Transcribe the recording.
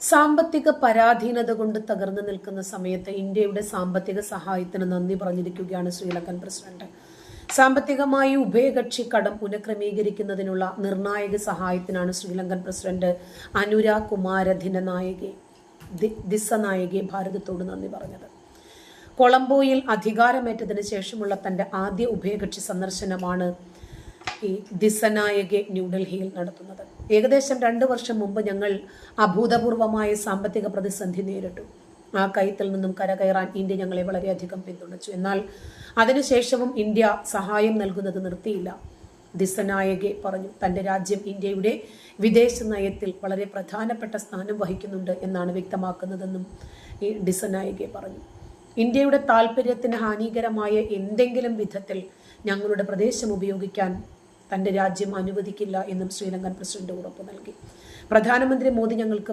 സാമ്പത്തിക പരാധീനത കൊണ്ട് തകർന്നു നിൽക്കുന്ന സമയത്ത് ഇന്ത്യയുടെ സാമ്പത്തിക സഹായത്തിന് നന്ദി പറഞ്ഞിരിക്കുകയാണ് ശ്രീലങ്കൻ പ്രസിഡന്റ്. സാമ്പത്തികമായി ഉഭയകക്ഷി കടം പുനഃക്രമീകരിക്കുന്നതിനുള്ള നിർണായക സഹായത്തിനാണ് ശ്രീലങ്കൻ പ്രസിഡന്റ് അനുര കുമാര ധിനനായകെ ദിസനായകെ ഭാരതത്തോട് നന്ദി പറഞ്ഞത്. കൊളംബോയിൽ അധികാരമേറ്റതിന് ശേഷമുള്ള തന്റെ ആദ്യ ഉഭയകക്ഷി സന്ദർശനമാണ് ഈ ദിസനായകെ ന്യൂഡൽഹിയിൽ നടത്തുന്നത്. ഏകദേശം രണ്ട് വർഷം മുമ്പ് ഞങ്ങൾ അഭൂതപൂർവമായ സാമ്പത്തിക പ്രതിസന്ധി നേരിട്ടു. ആ കയത്തിൽ നിന്നും കരകയറാൻ ഇന്ത്യ ഞങ്ങളെ വളരെയധികം പിന്തുണച്ചു. എന്നാൽ അതിനുശേഷവും ഇന്ത്യ സഹായം നൽകുന്നത് നിർത്തിയില്ല. ദിസനായകെ പറഞ്ഞു തന്റെ രാജ്യം ഇന്ത്യയുടെ വിദേശ നയത്തിൽ വളരെ പ്രധാനപ്പെട്ട സ്ഥാനം വഹിക്കുന്നുണ്ട് എന്നാണ് വ്യക്തമാക്കുന്നതെന്നും ഈ ഡിസനായകെ പറഞ്ഞു. ഇന്ത്യയുടെ താല്പര്യത്തിന് ഹാനികരമായ എന്തെങ്കിലും വിധത്തിൽ ഞങ്ങളുടെ പ്രദേശം ഉപയോഗിക്കാൻ തന്റെ രാജ്യം അനുവദിക്കില്ല എന്നും ശ്രീലങ്കൻ പ്രസിഡന്റ് ഉറപ്പു നൽകി. പ്രധാനമന്ത്രി മോദി ഞങ്ങൾക്ക്